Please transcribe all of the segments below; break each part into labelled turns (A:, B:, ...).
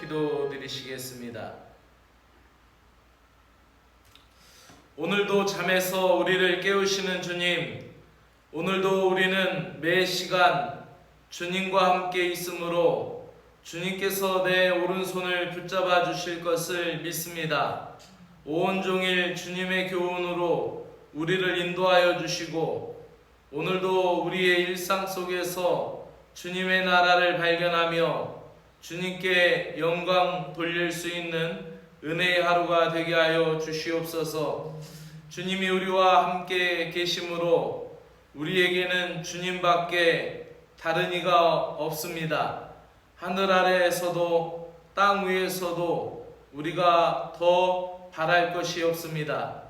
A: 기도드리시겠습니다. 오늘도 잠에서 우리를 깨우시는 주님, 오늘도 우리는 매 시간 주님과 함께 있으므로 주님께서 내 오른손을 붙잡아 주실 것을 믿습니다. 온종일 주님의 교훈으로 우리를 인도하여 주시고 오늘도 우리의 일상 속에서 주님의 나라를 발견하며 주님께 영광 돌릴 수 있는 은혜의 하루가 되게 하여 주시옵소서. 주님이 우리와 함께 계심으로 우리에게는 주님밖에 다른 이가 없습니다. 하늘 아래에서도 땅 위에서도 우리가 더 바랄 것이 없습니다.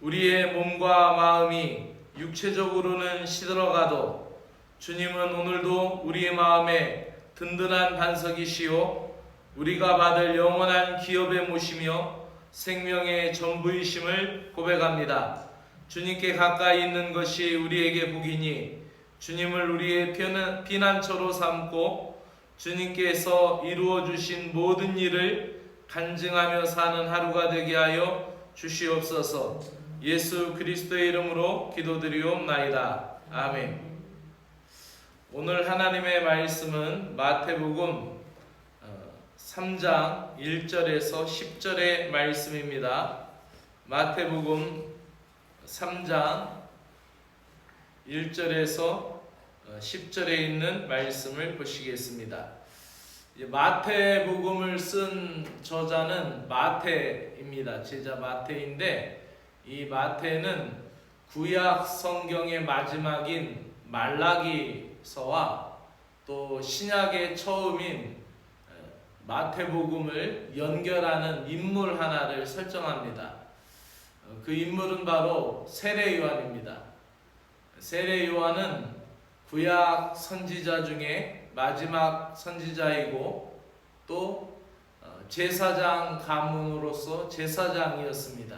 A: 우리의 몸과 마음이 육체적으로는 시들어가도 주님은 오늘도 우리의 마음에 든든한 반석이시요 우리가 받을 영원한 기업에 모시며 생명의 전부이심을 고백합니다. 주님께 가까이 있는 것이 우리에게 복이니 주님을 우리의 피난- 피난처로 삼고 주님께서 이루어 주신 모든 일을 간증하며 사는 하루가 되게 하여 주시옵소서. 예수 그리스도의 이름으로 기도드리옵나이다. 아멘. 오늘 하나님의 말씀은 마태복음 어, 3장 1절에서 10절의 말씀입니다. 마태복음 3장 1절에서 10절에 있는 말씀을 보시겠습니다. 마태복음을 쓴 저자는 마태입니다. 제자 마태인데 이 마태는 구약 성경의 마지막인 말라기 서와 또 신약의 처음인 어, 마태복음을 연결하는 인물 하나를 설정합니다. 어, 그 인물은 바로 세례 요한입니다. 세례 요한은 구약 선지자 중에 마지막 선지자이고 또 어, 제사장 가문으로서 제사장이었습니다.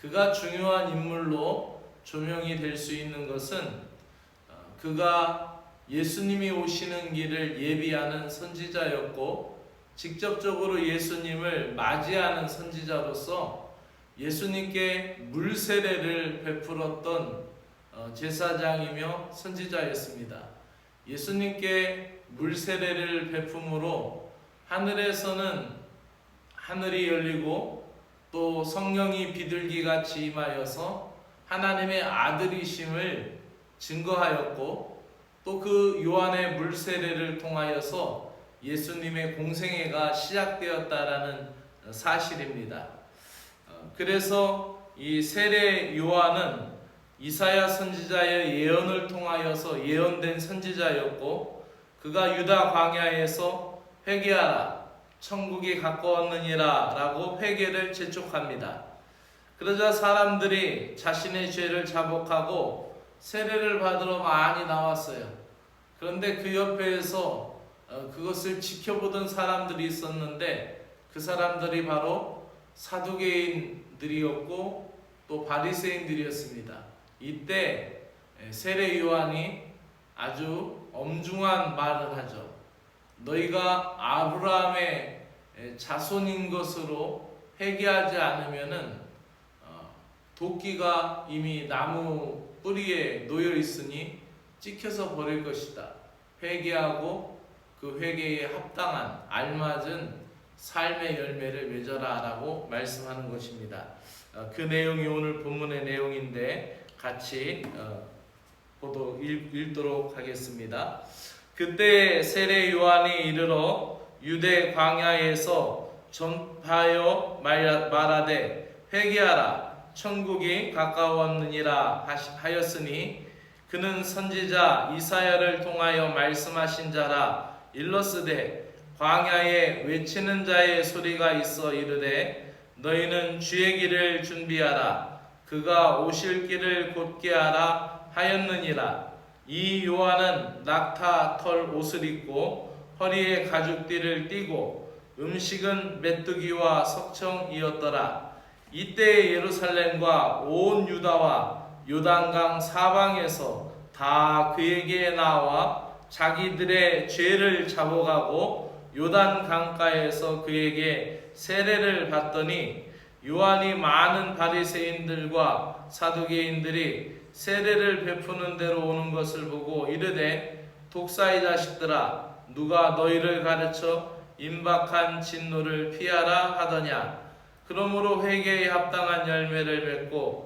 A: 그가 중요한 인물로 조명이 될 수 있는 것은 어, 그가 예수님이 오시는 길을 예비하는 선지자였고 직접적으로 예수님을 맞이하는 선지자로서 예수님께 물세례를 베풀었던 어, 제사장이며 선지자였습니다. 예수님께 물세례를 베품으로 하늘에서는 하늘이 열리고 또 성령이 비둘기 같이 임하여서 하나님의 아들이심을 증거하였고 또 그 요한의 물세례를 통하여서 예수님의 공생애가 시작되었다라는 사실입니다. 어, 그래서 이 세례 요한은 이사야 선지자의 예언을 통하여서 예언된 선지자였고 그가 유다 광야에서 회개하라 천국이 가까웠느니라라고 회개를 재촉합니다. 그러자 사람들이 자신의 죄를 자복하고 세례를 받으러 많이 나왔어요. 그런데 그 옆에서 어, 그것을 지켜보던 사람들이 있었는데 그 사람들이 바로 사두개인들이었고 또 바리새인들이었습니다. 이때 세례 요한이 아주 엄중한 말을 하죠. 너희가 아브라함의 자손인 것으로 회개하지 않으면은 어, 도끼가 이미 나무 뿌리에 놓여 있으니 찍혀서 버릴 것이다. 회개하고 그 회개에 합당한 알맞은 삶의 열매를 맺어라라고 말씀하는 것입니다. 어, 그 내용이 오늘 본문의 내용인데 같이 어, 보도 읽, 읽도록 하겠습니다. 그때 세례 요한이 이르러 유대 광야에서 전파하여 말- 말하되 회개하라 천국이 가까웠느니라 하였으니 그는 선지자 이사야를 통하여 말씀하신 자라 일러스되 광야에 외치는 자의 소리가 있어 이르되 너희는 주의 길을 준비하라. 그가 오실 길을 곧게 하라 하였느니라. 이 요한은 낙타 털 옷을 입고 허리에 가죽띠를 띠고 음식은 메뚜기와 석청이었더라. 이때 예루살렘과 온 유다와 요단강 사방에서 다 그에게 나와 자기들의 죄를 잡아가고 요단 강가에서 그에게 세례를 받더니 요한이 많은 바리새인들과 사두개인들이 세례를 베푸는 대로 오는 것을 보고 이르되 독사의 자식들아 누가 너희를 가르쳐 임박한 진노를 피하라 하더냐? 그러므로 회개에 합당한 열매를 맺고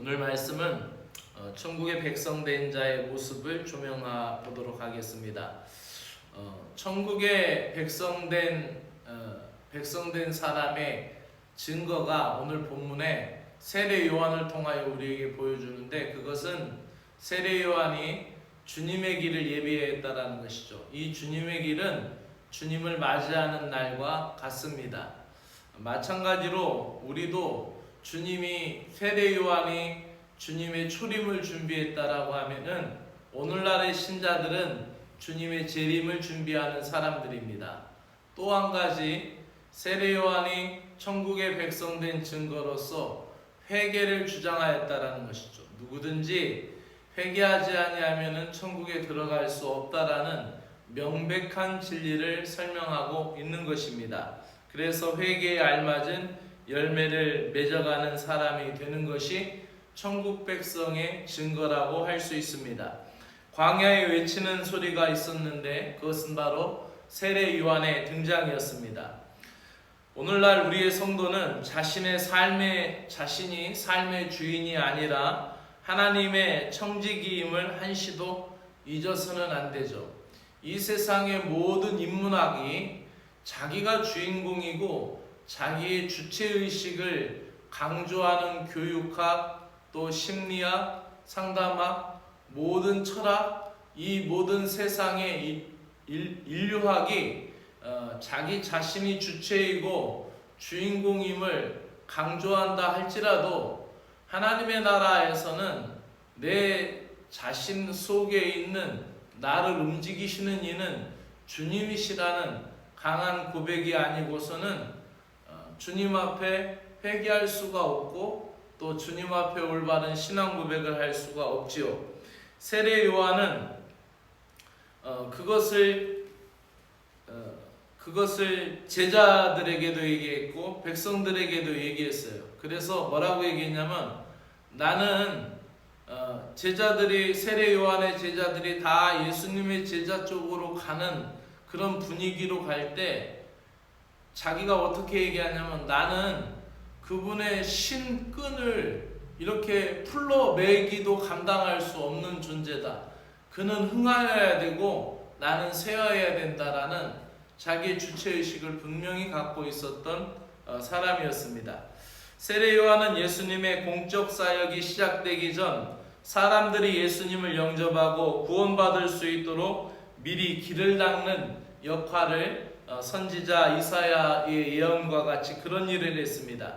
A: 오늘 말씀은 어, 천국의 백성된 자의 모습을 조명하 보도록 하겠습니다. 어, 천국의 백성된 어, 백성된 사람의 증거가 오늘 본문에 세례 요한을 통하여 우리에게 보여주는데 그것은 세례 요한이 주님의 길을 예비했다라는 것이죠. 이 주님의 길은 주님을 맞이하는 날과 같습니다. 마찬가지로 우리도 주님이 세례 요한이 주님의 초림을 준비했다라고 하면은 오늘날의 신자들은 주님의 재림을 준비하는 사람들입니다. 또 한 가지 세례 요한이 천국의 백성된 증거로서 회개를 주장하였다라는 것이죠. 누구든지 회개하지 아니하면은 천국에 들어갈 수 없다라는 명백한 진리를 설명하고 있는 것입니다. 그래서 회개에 알맞은 열매를 맺어가는 사람이 되는 것이 천국 백성의 증거라고 할 수 있습니다. 광야에 외치는 소리가 있었는데 그것은 바로 세례 요한의 등장이었습니다. 오늘날 우리의 성도는 자신의 삶의 자신이 삶의 주인이 아니라 하나님의 청지기임을 한시도 잊어서는 안 되죠. 이 세상의 모든 인문학이 자기가 주인공이고 자기의 주체 의식을 강조하는 교육학 또 심리학 상담학 모든 철학 이 모든 세상의 인류학이 어, 자기 자신이 주체이고 주인공임을 강조한다 할지라도 하나님의 나라에서는 내 자신 속에 있는 나를 움직이시는 이는 주님이시라는 강한 고백이 아니고서는 어, 주님 앞에 회개할 수가 없고 또 주님 앞에 올바른 신앙 고백을 할 수가 없지요. 세례 요한은 어, 그것을 어, 그것을 제자들에게도 얘기했고 백성들에게도 얘기했어요. 그래서 뭐라고 얘기했냐면 나는 어, 제자들이 세례 요한의 제자들이 다 예수님의 제자 쪽으로 가는 그런 분위기로 갈때 자기가 어떻게 얘기하냐면 나는 그분의 신끈을 이렇게 풀러 매기도 감당할 수 없는 존재다. 그는 흥하여야 되고 나는 쇠어야 된다라는 자기의 주체 의식을 분명히 갖고 있었던 어, 사람이었습니다. 세례 요한은 예수님의 공적 사역이 시작되기 전 사람들이 예수님을 영접하고 구원받을 수 있도록 미리 길을 닦는 역할을 어, 선지자 이사야의 예언과 같이 그런 일을 했습니다.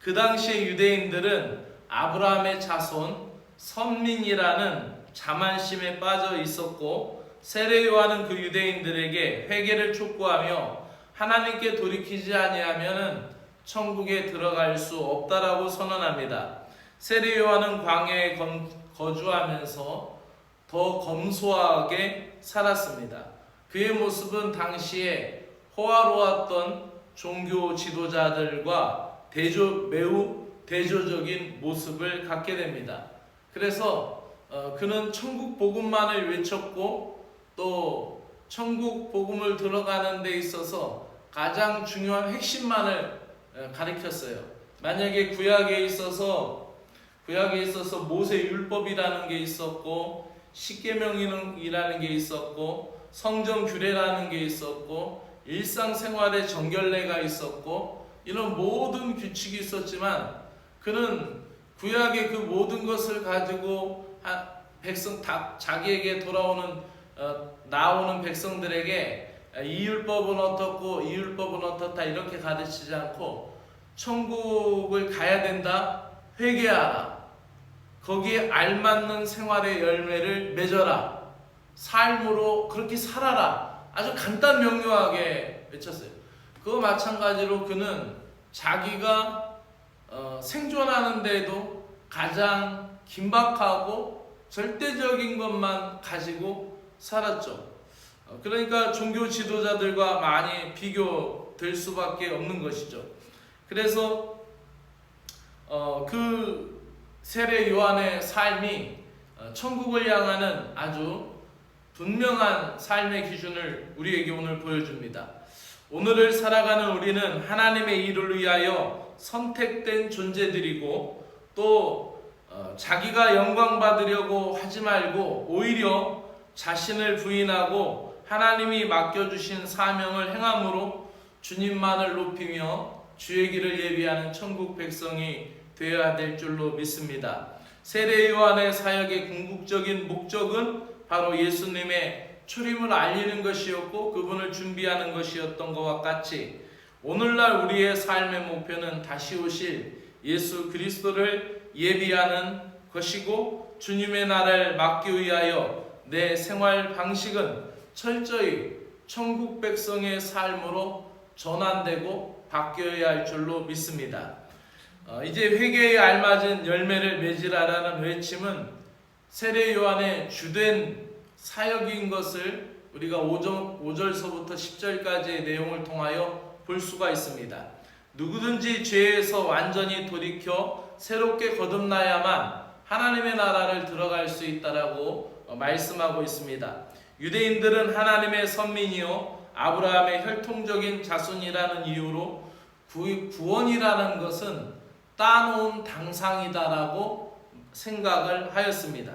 A: 그 당시에 유대인들은 아브라함의 자손 선민이라는 자만심에 빠져 있었고 세례 요한은 그 유대인들에게 회개를 촉구하며 하나님께 돌이키지 아니하면은 천국에 들어갈 수 없다라고 선언합니다. 세례 요한은 광야에 검- 거주하면서 더 검소하게 살았습니다. 그의 모습은 당시에 호화로웠던 종교 지도자들과 대조 매우 대조적인 모습을 갖게 됩니다. 그래서 어, 그는 천국 복음만을 외쳤고 또 천국 복음을 들어가는 데 있어서 가장 중요한 핵심만을 어, 가리켰어요. 만약에 구약에 있어서 구약에 있어서 모세 율법이라는 게 있었고 십계명이라는 게 있었고 성전 규례라는 게 있었고 일상생활의 정결례가 있었고 이런 모든 규칙이 있었지만 그는 구약의 그 모든 것을 가지고 하- 백성 다 자기에게 돌아오는 어, 나오는 백성들에게 이 율법은 어떻고 이 율법은 어떻다 이렇게 가르치지 않고 천국을 가야 된다 회개하라. 거기에 알맞는 생활의 열매를 맺어라. 삶으로 그렇게 살아라 아주 간단 명료하게 외쳤어요 그거 마찬가지로 그는 자기가 어, 생존하는데도 가장 긴박하고 절대적인 것만 가지고 살았죠. 어, 그러니까 종교 지도자들과 많이 비교될 수밖에 없는 것이죠. 그래서 어, 그 세례 요한의 삶이 어, 천국을 향하는 아주 분명한 삶의 기준을 우리에게 오늘 보여줍니다. 오늘을 살아가는 우리는 하나님의 일을 위하여 선택된 존재들이고 또 어, 자기가 영광 받으려고 하지 말고 오히려 자신을 부인하고 하나님이 맡겨주신 사명을 행함으로 주님만을 높이며 주의 길을 예비하는 천국 백성이 되어야 될 줄로 믿습니다. 세례 요한의 사역의 궁극적인 목적은 바로 예수님의 출임을 알리는 것이었고 그분을 준비하는 것이었던 것과 같이 오늘날 우리의 삶의 목표는 다시 오실 예수 그리스도를 예비하는 것이고 주님의 나라를 막기 위하여 내 생활 방식은 철저히 천국 백성의 삶으로 전환되고 바뀌어야 할 줄로 믿습니다. 어, 이제 회개에 알맞은 열매를 맺으라라는 외침은 세례 요한의 주된 사역인 것을 우리가 5절, 5절 서부터 10절까지의 내용을 통하여 볼 수가 있습니다. 누구든지 죄에서 완전히 돌이켜 새롭게 거듭나야만 하나님의 나라를 들어갈 수 있다라고 어, 말씀하고 있습니다. 유대인들은 하나님의 선민이요 아브라함의 혈통적인 자손이라는 이유로 구, 구원이라는 것은 따놓은 당상이다라고 생각을 하였습니다.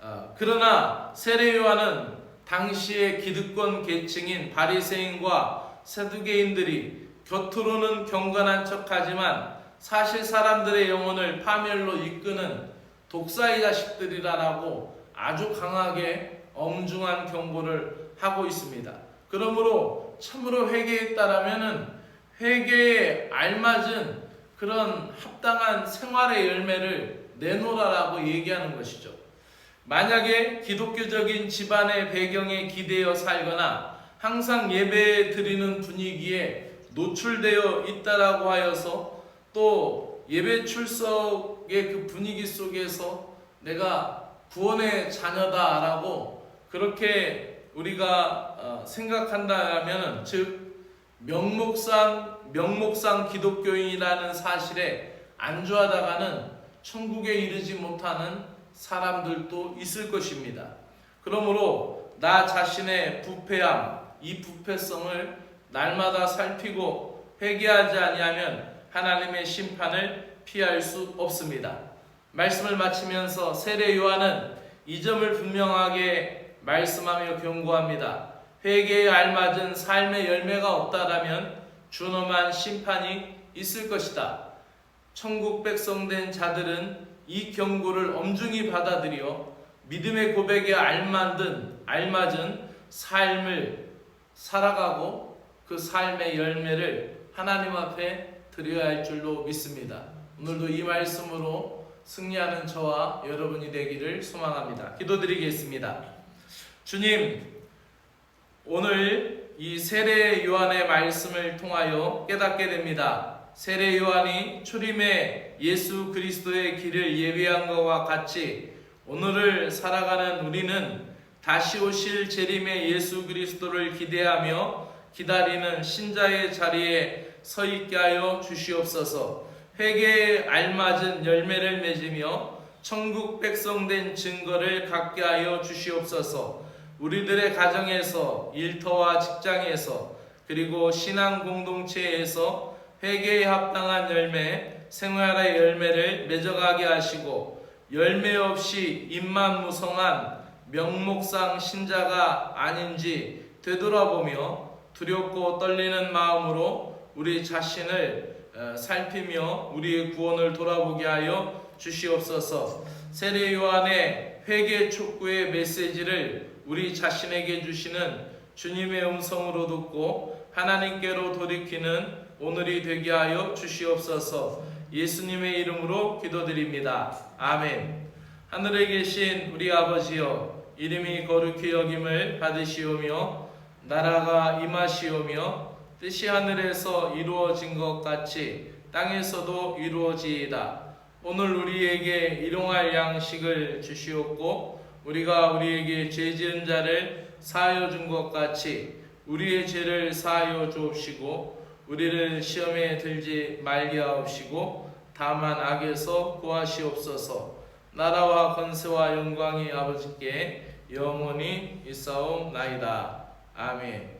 A: 어, 그러나 세례 요한은 당시의 기득권 계층인 바리새인과 세두개인들이 겉으로는 경건한 척하지만 사실 사람들의 영혼을 파멸로 이끄는 독사의 자식들이라고 아주 강하게 엄중한 경고를 하고 있습니다. 그러므로 참으로 회개했다라면은 회개에 알맞은 그런 합당한 생활의 열매를 내놓으라라고 얘기하는 것이죠. 만약에 기독교적인 집안의 배경에 기대어 살거나 항상 예배 드리는 분위기에 노출되어 있다라고 하여서 또 예배 출석의 그 분위기 속에서 내가 구원의 자녀다라고 그렇게 우리가 어, 생각한다면 즉 명목상 명목상 기독교인이라는 사실에 안주하다가는 천국에 이르지 못하는 사람들도 있을 것입니다. 그러므로 나 자신의 부패함, 이 부패성을 날마다 살피고 회개하지 아니하면 하나님의 심판을 피할 수 없습니다. 말씀을 마치면서 세례 요한은 이 점을 분명하게 말씀하며 경고합니다. 회개에 알맞은 삶의 열매가 없다라면 준엄한 심판이 있을 것이다. 천국 백성된 자들은 이 경고를 엄중히 받아들여 믿음의 고백에 알맞은 알맞은 삶을 살아가고 그 삶의 열매를 하나님 앞에 드려야 할 줄로 믿습니다. 오늘도 이 말씀으로 승리하는 저와 여러분이 되기를 소망합니다. 기도드리겠습니다. 주님, 오늘 이 세례 요한의 말씀을 통하여 깨닫게 됩니다. 세례 요한이 출임의 예수 그리스도의 길을 예비한 것과 같이 오늘을 살아가는 우리는 다시 오실 재림의 예수 그리스도를 기대하며 기다리는 신자의 자리에 서 있게 하여 주시옵소서. 회개에 알맞은 열매를 맺으며 천국 백성된 증거를 갖게 하여 주시옵소서. 우리들의 가정에서 일터와 직장에서 그리고 신앙 공동체에서 회개에 합당한 열매, 생활의 열매를 맺어가게 하시고 열매 없이 입만 무성한 명목상 신자가 아닌지 되돌아보며 두렵고 떨리는 마음으로 우리 자신을 어, 살피며 우리의 구원을 돌아보게 하여 주시옵소서. 세례 요한의 회개 촉구의 메시지를 우리 자신에게 주시는 주님의 음성으로 듣고 하나님께로 돌이키는 오늘이 되게 하여 주시옵소서 예수님의 이름으로 기도드립니다. 아멘. 하늘에 계신 우리 아버지여 이름이 거룩히 여김을 받으시오며 나라가 임하시오며 뜻이 하늘에서 이루어진 것 같이 땅에서도 이루어지이다. 오늘 우리에게 일용할 양식을 주시옵고 우리가 우리에게 죄 지은 자를 사하여 준 것 같이 우리의 죄를 사하여 주옵시고 우리를 시험에 들지 말게 하옵시고 다만 악에서 구하시옵소서. 나라와 권세와 영광이 아버지께 영원히 있사옵나이다. 아멘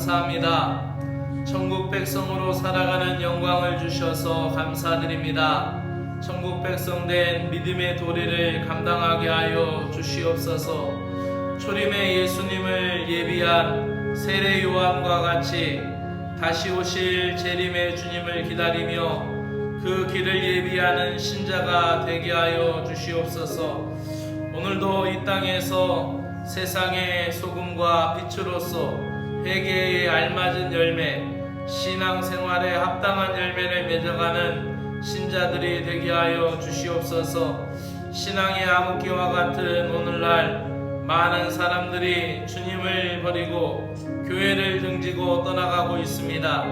A: 감사합니다. 천국 백성으로 살아가는 영광을 주셔서 감사드립니다. 천국 백성 된 믿음의 도리를 감당하게 하여 주시옵소서. 초림의 예수님을 예비한 세례 요한과 같이 다시 오실 재림의 주님을 기다리며 그 길을 예비하는 신자가 되게 하여 주시옵소서. 오늘도 이 땅에서 세상의 소금과 빛으로서 회개에 알맞은 열매, 신앙생활에 합당한 열매를 맺어가는 신자들이 되게 하여 주시옵소서. 신앙의 암흑기와 같은 오늘날 많은 사람들이 주님을 버리고 교회를 등지고 떠나가고 있습니다.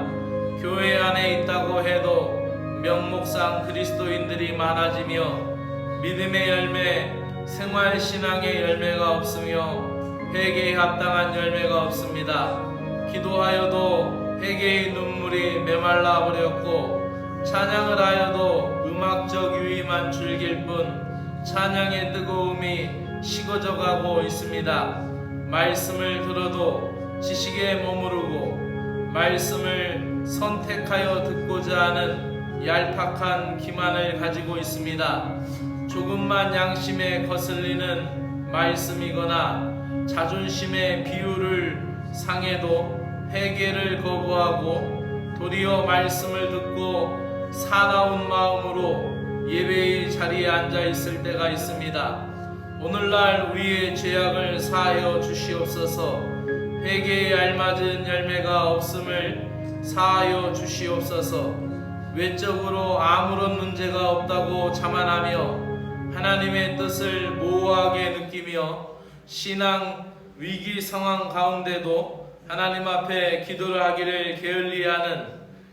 A: 교회 안에 있다고 해도 명목상 그리스도인들이 많아지며 믿음의 열매, 생활 신앙의 열매가 없으며 회개에 합당한 열매가 없습니다. 기도하여도 회개의 눈물이 메말라 버렸고 찬양을 하여도 음악적 유의만 즐길 뿐 찬양의 뜨거움이 식어져 가고 있습니다. 말씀을 들어도 지식에 머무르고 말씀을 선택하여 듣고자 하는 얄팍한 기만을 가지고 있습니다. 조금만 양심에 거슬리는 말씀이거나 자존심의 비유를 상해도 회개를 거부하고 도리어 말씀을 듣고 사나운 마음으로 예배의 자리에 앉아 있을 때가 있습니다. 오늘날 우리의 죄악을 사하여 주시옵소서. 회개에 알맞은 열매가 없음을 사하여 주시옵소서. 외적으로 아무런 문제가 없다고 자만하며 하나님의 뜻을 모호하게 느끼며 신앙 위기 상황 가운데도 하나님 앞에 기도를 하기를 게을리하는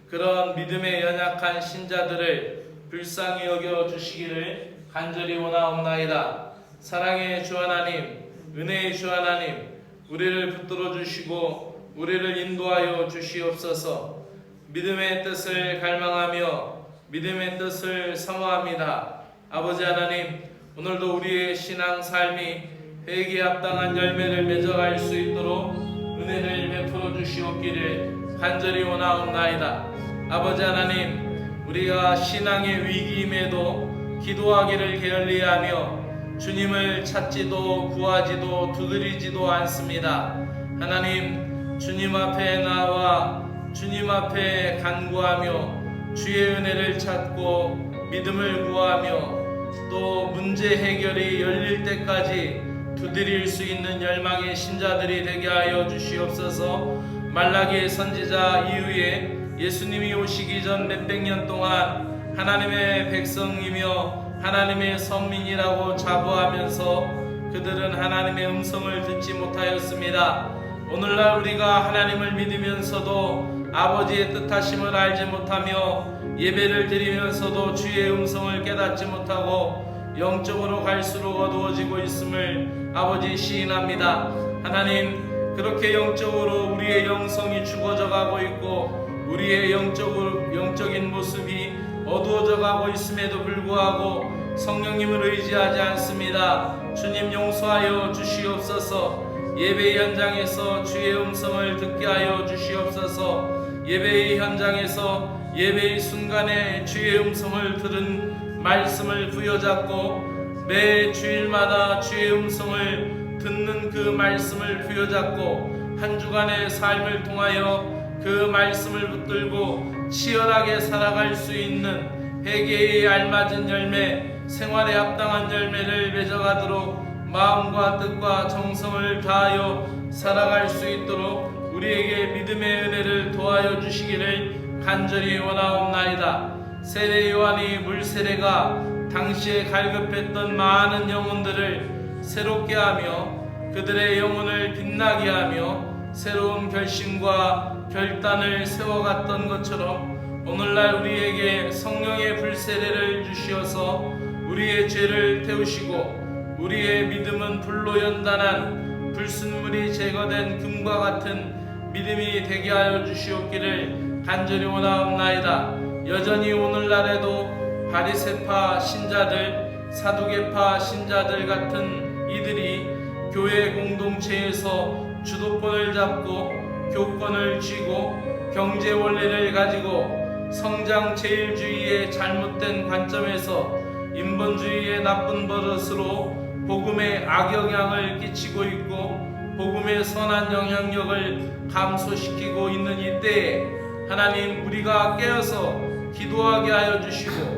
A: 그런 믿음에 연약한 신자들을 불쌍히 여겨 주시기를 간절히 원하옵나이다. 사랑의 주 하나님, 은혜의 주 하나님, 우리를 붙들어 주시고 우리를 인도하여 주시옵소서. 믿음의 뜻을 갈망하며 믿음의 뜻을 사모합니다. 아버지 하나님, 오늘도 우리의 신앙 삶이 회개에 합당한 열매를 맺어갈 수 있도록 은혜를 베풀어 주시옵기를 간절히 원하옵나이다. 아버지 하나님, 우리가 신앙의 위기임에도 기도하기를 게을리하며 주님을 찾지도 구하지도 두드리지도 않습니다. 하나님, 주님 앞에 나와 주님 앞에 간구하며 주의 은혜를 찾고 믿음을 구하며 또 문제 해결이 열릴 때까지 두드릴 수 있는 열망의 신자들이 되게 하여 주시옵소서. 말라기 선지자 이후에 예수님이 오시기 전 몇백 년 동안 하나님의 백성이며 하나님의 선민이라고 자부하면서 그들은 하나님의 음성을 듣지 못하였습니다. 오늘날 우리가 하나님을 믿으면서도 아버지의 뜻하심을 알지 못하며 예배를 드리면서도 주의 음성을 깨닫지 못하고 영적으로 갈수록 어두워지고 있음을 아버지 시인합니다. 하나님 그렇게 영적으로 우리의 영성이 죽어져 가고 있고 우리의 영적으로 영적인 모습이 어두워져 가고 있음에도 불구하고 성령님을 의지하지 않습니다. 주님 용서하여 주시옵소서. 예배 현장에서 주의 음성을 듣게 하여 주시옵소서. 예배의 현장에서 예배의 순간에 주의 음성을 들은 말씀을 부여잡고 매 주일마다 주의 음성을 듣는 그 말씀을 부여잡고 한 주간의 삶을 통하여 그 말씀을 붙들고 치열하게 살아갈 수 있는 회개에 알맞은 열매, 생활에 합당한 열매를 맺어가도록 마음과 뜻과 정성을 다하여 살아갈 수 있도록 우리에게 믿음의 은혜를 도하여 주시기를 간절히 원하옵나이다. 세례 요한이 물세례가 당시에 갈급했던 많은 영혼들을 새롭게 하며 그들의 영혼을 빛나게 하며 새로운 결심과 결단을 세워갔던 것처럼 오늘날 우리에게 성령의 불세례를 주시어서 우리의 죄를 태우시고 우리의 믿음은 불로 연단한 불순물이 제거된 금과 같은 믿음이 되게 하여 주시옵기를 간절히 원하옵나이다. 여전히 오늘날에도 바리세파 신자들, 사두개파 신자들 같은 이들이 교회 공동체에서 주도권을 잡고 교권을 쥐고 경제 원리를 가지고 성장 제일주의의 잘못된 관점에서 인본주의의 나쁜 버릇으로 복음에 악영향을 끼치고 있고 복음의 선한 영향력을 감소시키고 있는 이때에 하나님 우리가 깨어서 기도하게 하여 주시고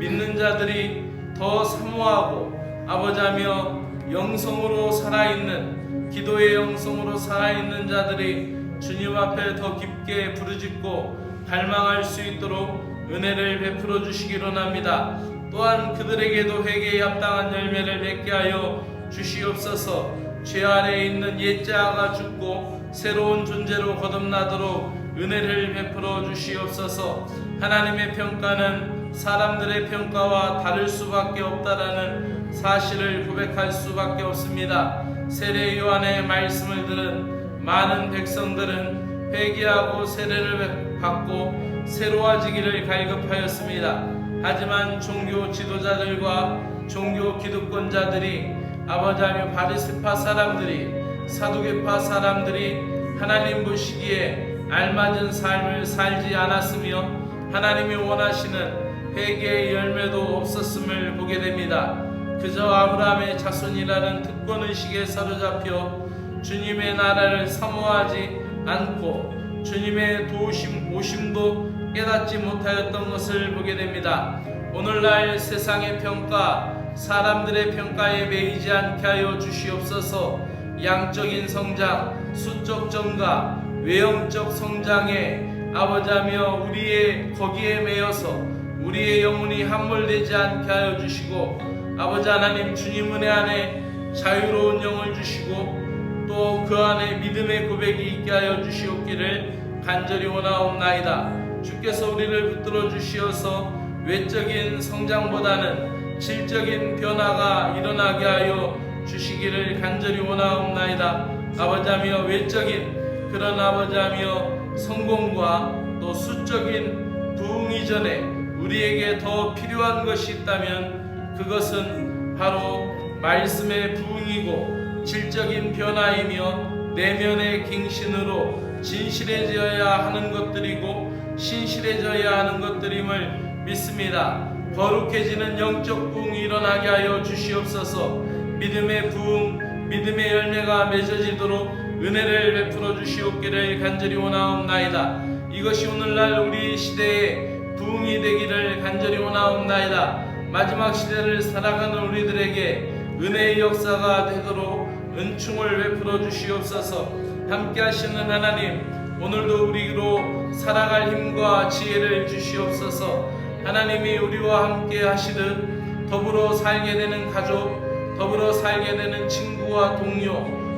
A: 믿는 자들이 더 사모하고 아버지하며 영성으로 살아있는 기도의 영성으로 살아있는 자들이 주님 앞에 더 깊게 부르짖고 갈망할 수 있도록 은혜를 베풀어 주시기로 합니다. 또한 그들에게도 회개에 합당한 열매를 맺게 하여 주시옵소서. 죄 아래에 있는 옛자가 죽고 새로운 존재로 거듭나도록 은혜를 베풀어 주시옵소서. 하나님의 평가는 사람들의 평가와 다를 수밖에 없다라는 사실을 고백할 수밖에 없습니다. 세례 요한의 말씀을 들은 많은 백성들은 회개하고 세례를 받고 새로워지기를 갈급하였습니다. 하지만 종교 지도자들과 종교 기득권자들이 아버지 하며 바리스파 사람들이 사두개파 사람들이 하나님 보시기에 알맞은 삶을 살지 않았으며 하나님이 원하시는 회개의 열매도 없었음을 보게 됩니다. 그저 아브라함의 자손이라는 특권 의식에 사로잡혀 주님의 나라를 사모하지 않고 주님의 도우심 오심도 깨닫지 못하였던 것을 보게 됩니다. 오늘날 세상의 평가, 사람들의 평가에 매이지 않게 하여 주시옵소서. 양적인 성장, 수적 증가, 외형적 성장에 아버지하며 우리의 거기에 매여서 우리의 영혼이 함몰되지 않게 하여 주시고 아버지 하나님 주님 은혜 안에 자유로운 영을 주시고 또 그 안에 믿음의 고백이 있게 하여 주시옵기를 간절히 원하옵나이다. 주께서 우리를 붙들어 주시어서 외적인 성장보다는 질적인 변화가 일어나게 하여 주시기를 간절히 원하옵나이다. 아버지하며 외적인 그런 아버지하며 성공과 또 수적인 부흥 이전에 우리에게 더 필요한 것이 있다면 그것은 바로 말씀의 부흥이고 질적인 변화이며 내면의 갱신으로 진실해져야 하는 것들이고 신실해져야 하는 것들임을 믿습니다. 거룩해지는 영적 부흥이 일어나게 하여 주시옵소서. 믿음의 부흥, 믿음의 열매가 맺어지도록 은혜를 베풀어 주시옵기를 간절히 원하옵나이다. 이것이 오늘날 우리 시대의 부흥이 되기를 간절히 원하옵나이다. 마지막 시대를 살아가는 우리들에게 은혜의 역사가 되도록 은총을 베풀어 주시옵소서. 함께 하시는 하나님, 오늘도 우리로 살아갈 힘과 지혜를 주시옵소서. 하나님이 우리와 함께 하시듯 더불어 살게 되는 가족, 더불어 살게 되는 친구와 동료,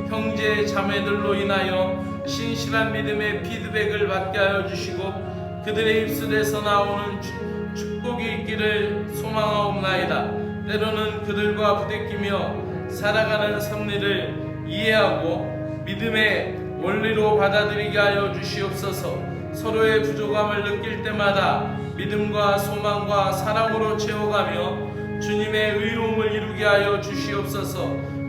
A: 형제, 자매들로 인하여 신실한 믿음의 피드백을 받게 하여 주시고 그들의 입술에서 나오는 축- 축복이 있기를 소망하옵나이다. 때로는 그들과 부대끼며 살아가는 섭리를 이해하고 믿음의 원리로 받아들이게 하여 주시옵소서. 서로의 부족함을 느낄 때마다 믿음과 소망과 사랑으로 채워가며 주님의 의로움을 이루게 하여 주시옵소서.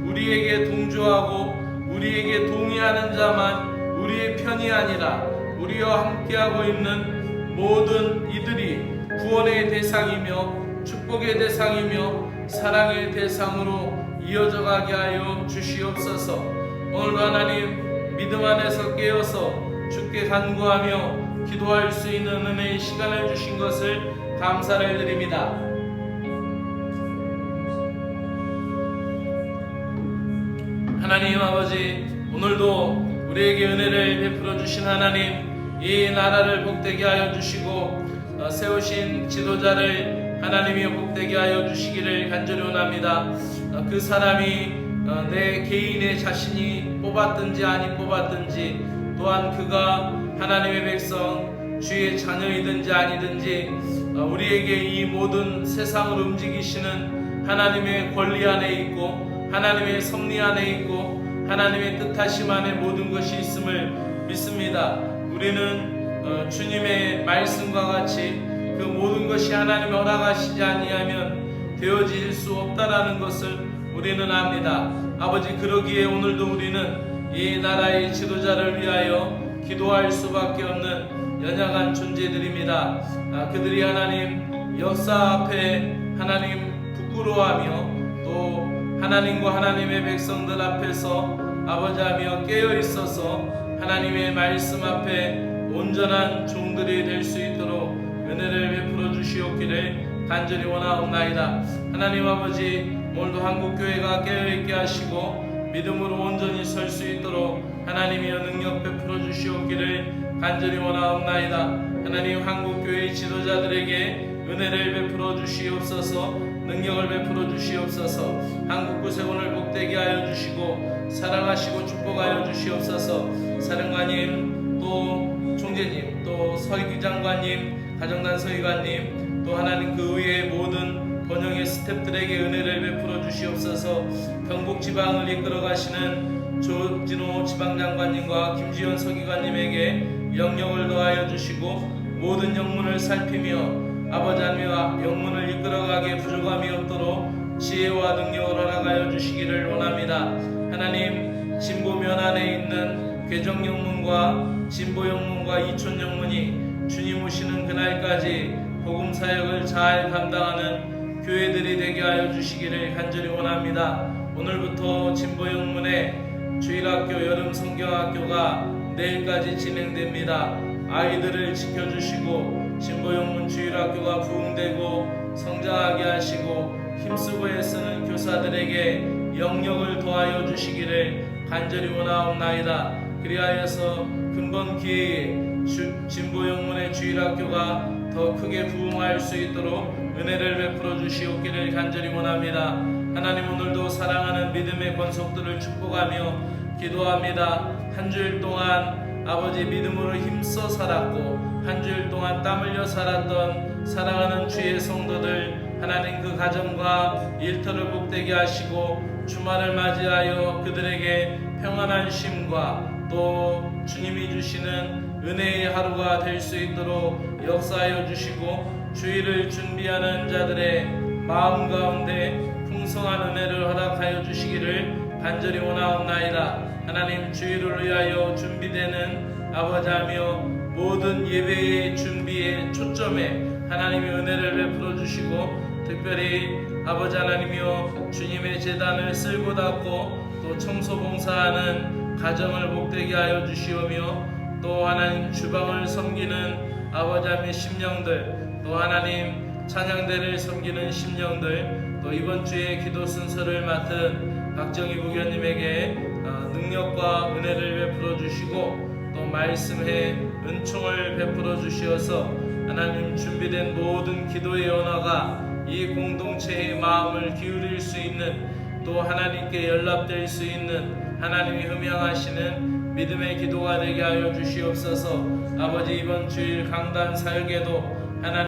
A: 우리에게 동조하고 우리에게 동의하는 자만 우리의 편이 아니라 우리와 함께하고 있는 모든 이들이 구원의 대상이며 축복의 대상이며 사랑의 대상으로 이어져 가게 하여 주시옵소서. 오늘도 하나님 믿음 안에서 깨어서 주께 간구하며 기도할 수 있는 은혜의 시간을 주신 것을 감사를 드립니다. 하나님 아버지 오늘도 우리에게 은혜를 베풀어 주신 하나님 이 나라를 복되게 하여 주시고 어, 세우신 지도자를 하나님이 복되게 하여 주시기를 간절히 원합니다. 어, 그 사람이 어, 내 개인의 자신이 뽑았든지 아니 뽑았든지 또한 그가 하나님의 백성 주의 자녀이든지 아니든지 어, 우리에게 이 모든 세상을 움직이시는 하나님의 권리 안에 있고 하나님의 섭리 안에 있고 하나님의 뜻하심 안에 모든 것이 있음을 믿습니다. 우리는 어, 주님의 말씀과 같이 그 모든 것이 하나님의 허락하시지 아니하면 되어질 수 없다라는 것을 우리는 압니다. 아버지 그러기에 오늘도 우리는 이 나라의 지도자를 위하여 기도할 수밖에 없는 연약한 존재들입니다. 아, 그들이 하나님 역사 앞에 하나님 부끄러워하며 또 하나님과 하나님의 백성들 앞에서 아버지하며 깨어 있어서 하나님의 말씀 앞에 온전한 종들이 될 수 있도록 은혜를 베풀어 주시옵기를 간절히 원하옵나이다. 하나님 아버지 오늘도 한국 교회가 깨어 있게 하시고 믿음으로 온전히 설 수 있도록 하나님이여 능력 베풀어 주시옵기를 간절히 원하옵나이다. 하나님 한국 교회 지도자들에게 은혜를 베풀어 주시옵소서 능력을 베풀어 주시옵소서 한국 구세군을 복되게 하여 주시고 사랑하시고 축복하여 주시옵소서 사령관님 또 총재님 또 서희 장관님 가정단 서희관님 또 하나님 그 외의 모든 번영의 스탭들에게 은혜를 베풀어 주시옵소서 경북 지방을 이끌어 가시는 조진호 지방장관님과 김지현 서기관님에게 영역을 더하여 주시고 모든 영문을 살피며 아버지 하나님과 영문을 이끌어가게 부족함이 없도록 지혜와 능력을 허락하여 주시기를 원합니다. 하나님 진보면 안에 있는 괴정 영문과 진보 영문과 이촌 영문이 주님 오시는 그날까지 복음 사역을 잘 감당하는 교회들이 되게 하여 주시기를 간절히 원합니다. 오늘부터 진보 영문의 주일학교 여름 성경학교가 내일까지 진행됩니다. 아이들을 지켜주시고 진보 영문 주일학교가 부흥되고 성장하게 하시고 힘쓰고 애쓰는 교사들에게 영역을 더하여 주시기를 간절히 원하옵나이다. 그리하여서 근본 기회에 주- 진보영문의 주일학교가 더 크게 부흥할 수 있도록 은혜를 베풀어 주시옵기를 간절히 원합니다. 하나님 오늘도 사랑하는 믿음의 권속들을 축복하며 기도합니다. 한 주일 동안 아버지 믿음으로 힘써 살았고 한 주일 동안 땀 흘려 살았던 사랑하는 주의 성도들 하나님 그 가정과 일터를 복되게 하시고 주말을 맞이하여 그들에게 평안한 쉼과 또 주님이 주시는 은혜의 하루가 될 수 있도록 역사하여 주시고 주의를 준비하는 자들의 마음 가운데 풍성한 은혜를 허락하여 주시기를 간절히 원하옵나이다. 하나님 주의를 위하여 준비되는 아버지하며 모든 예배의 준비의 초점에 하나님의 은혜를 베풀어 주시고 특별히 아버지 하나님이여 주님의 재단을 쓸고 닦고 또 청소 봉사하는 가정을 복되게 하여 주시오며 또 하나님 주방을 섬기는 아버지 하나님의 심령들 또 하나님 찬양대를 섬기는 심령들 또 이번 주에 기도 순서를 맡은 박정희 부교님에게 어, 능력과 은혜를 베풀어 주시고 또 말씀의 은총을 베풀어 주시어서 하나님 준비된 모든 기도의 언어가 이 공동체의 마음을 기울일 수 있는 또 하나님께 연락될 수 있는 하나님이 흠양하시는 믿음의 기도가 되게 하여 주시옵소서. 아버지 이번 주일 강단 사역에도 하나님